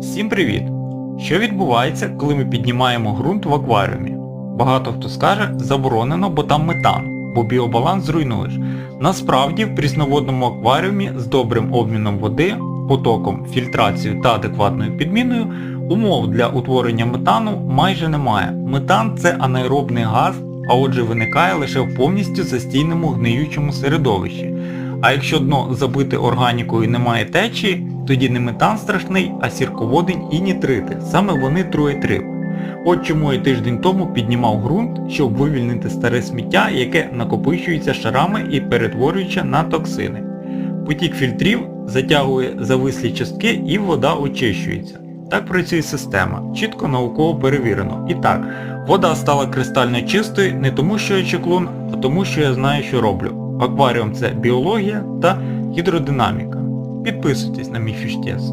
Всім привіт! Що відбувається, коли ми піднімаємо ґрунт в акваріумі? Багато хто скаже, заборонено, бо там метан, бо біобаланс зруйнуєш. Насправді в прісноводному акваріумі з добрим обміном води, потоком, фільтрацією та адекватною підміною умов для утворення метану майже немає. Метан це анаеробний газ, а отже виникає лише в повністю застійному гниючому середовищі. А якщо дно забите органікою і немає течії, тоді не метан страшний, а сірководень і нітрити. Саме вони труять риб. От чому я тиждень тому піднімав ґрунт, щоб вивільнити старе сміття, яке накопичується шарами і перетворюється на токсини. Потік фільтрів затягує завислі частки і вода очищується. Так працює система, чітко науково перевірено. І так, вода стала кристально чистою не тому, що я чеклун, а тому, що я знаю, що роблю. Акваріум це біологія та гідродинаміка. Підписуйтесь на мій фіштес.